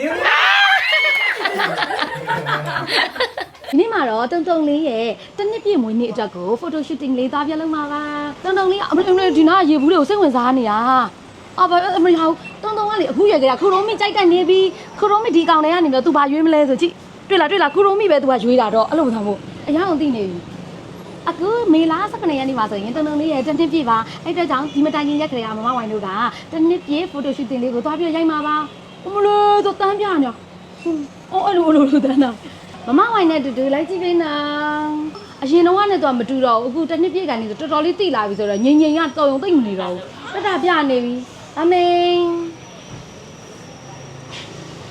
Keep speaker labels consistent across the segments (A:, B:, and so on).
A: နင်း
B: ဒီနေ့မှာတော့တုံတုံလေးရဲ့တစ်နှစ်ပြည့်မွေးနေ့အတွက်ကို photo shooting လေးသွားပြလုပ်မှာပါတုံတုံလေးကအမလေးဒီနားရေဘူးလေးကိုစိတ်ဝင်စားနေတာအာဘာအမလေးဟောတုံတုံကလေအခုရွယ်ကြတာခူရုံးမိကြိုက်တက်နေပြီခူရုံးမိဒီကောင်တွေကနေတော့ तू ဘာရွေးမလဲဆိုကြည့်တွေ့လားတွေ့လားခူရုံးမိပဲ तू ကရွေးတာတော့အဲ့လိုမဆောင်ဘူးအရင်အောင်သိနေပြီအခုမေလာ19ရက်နေ့မှာဆိုရင်တုံတုံလေးရဲ့တစ်နှစ်ပြည့်ပါအဲ့အတွက်ကြောင့်ဒီမတိုင်ခင်ရက်ခရေကမမဝိုင်တို့ကတစ်နှစ်ပြည့် photo shooting လေးကိုသွားပြရိုက်မှာပါ အမလေးတော့တန်းပြညာအော်အဲ့လိုအဲ့လိုလိုတန်းတာမမဝိုင်နဲ့တူတူလိုက်ကြည့်ပေးနာအရင်တော့ကနဲ့တော့မတူတော့ဘူးအခုတစ်နှစ်ပြည့်ကနေဆိုတော်တော်လေးတိလာပြီဆိုတော့ငိမ့်ငိမ့်ကတော်ရုံသိမ့်မနေတော့ဘူးတက်တာပြနေပြီအမေ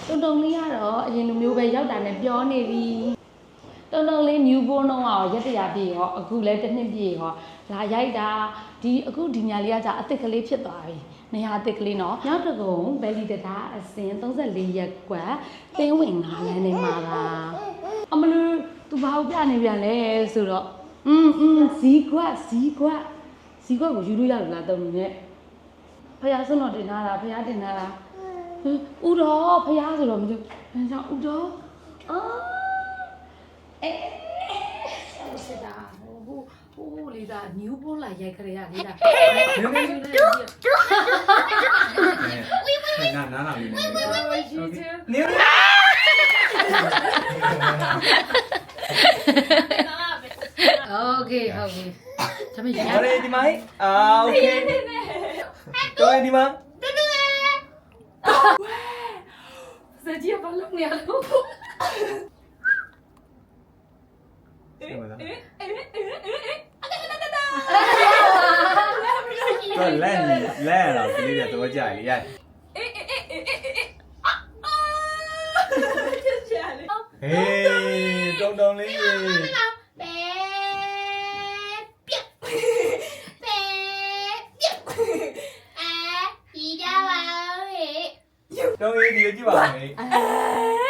B: တုံတုံလေးကတော့အရင်လိုမျိုးပဲရောက်တာနဲ့ပြောနေပြီ တုံတုံလေး new born တော့ရက်တရာပြည့်ရောအခုလည်းတစ်နှစ်ပြည့်ရောလာရိုက်တာဒီအခုဒီညာလေးကကြာအစ်စ်ကလေးဖြစ်သွားပြီနေရာအစ်စ်ကလေးနော်ရောက်တကုံဘယ်လီတတာအစင်34ရက်ကွက်သင်းဝင်ငါလမ်းနေမှာပါ အမလို့သူဘာကိုပြနေပြန်လဲဆိုတော့อืมอืมဇီးကွက်ဇီးကွက်ဇီးကွက်ကိုယူလို့ရလို့လားတုံးနေဖះစွန်းတော်တင်လာတာဖះတင်လာတာဟင်ဥတော်ဖះဆိုတော့မသိဘူးအဲကြောင့်ဥတော်အာ အဲဆက်တာဟိုဟိုဟိုလေးသားနျူးပေါ်လာရိုက်ခရရလေးသား
A: နင်းနင်းနာနာနာလေးနင်းနင်း
B: โอเคဟုတ်ပြီဒါပေမဲ့ရ
A: ဘာလဲဒီမိုင်းအာโอเคတော့ဒီမှာ
B: စကြည့်ဘာလုပ်နေရလို့
A: တော့လဲလဲတော့ကလေးကတော့ကြာရရဟေးတုံတုံလေး
C: bé biết bé biết à chị ra vào thì
A: တုံးလေးဒီကြည့်ပါမ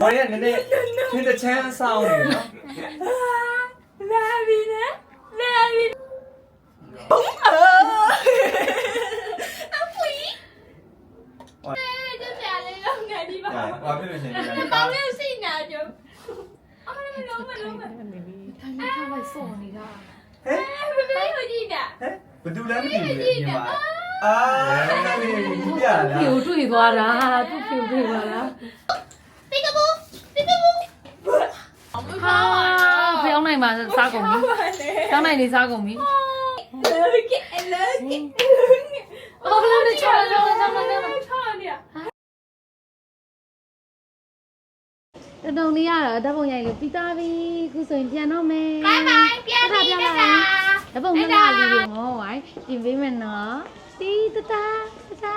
A: ဘာလဲနည်းနည်းသင်တချမ်းဆောင်နေနော်
C: ra đi nè ra đi búng ờ nó quỷ cho trà lên không ngày đi
A: ဟာ
C: vào
A: ဘာဖြစ်လို့ရှင်လဲ
C: bao nhiêu xin nào chứ ôi mày đúng mày đúng mày
B: ထိုင်နေထားလိုက်စော်နေတာ
A: ဟဲ့
C: mày biết cái gì nè
A: ဟဲ့ဘယ်သူလဲမသိဘူးလေညီမအာလေးပြလာ
B: ဖြူတွေ့သွားတာသူ့ဖြူတွေ့သွားတာ
C: peekaboo peekaboo
B: ဟာဖျောင်းနိုင်မှာစားကုန်ပြီဖျောင်းနိုင်နေစားကုန်ပြီ
C: lớn cái lớn cái
B: အော်ဘယ်လိုလဲချောချောချောချော
C: Thôi nè
B: တတုံလေးရတော့ဓာတ်ပုံရိုက်လို့ပြီးသားပြီခုဆိုရင်ပြန်တော့မယ်
C: Bye bye, Bia
B: Bye
C: Bia
B: bye,
C: Bia.
B: ဓာတ်ပုံနှစ်လားလေးကိုဟောဝိုင်းပြင်ပေးမယ်နော်တီတတာတတာ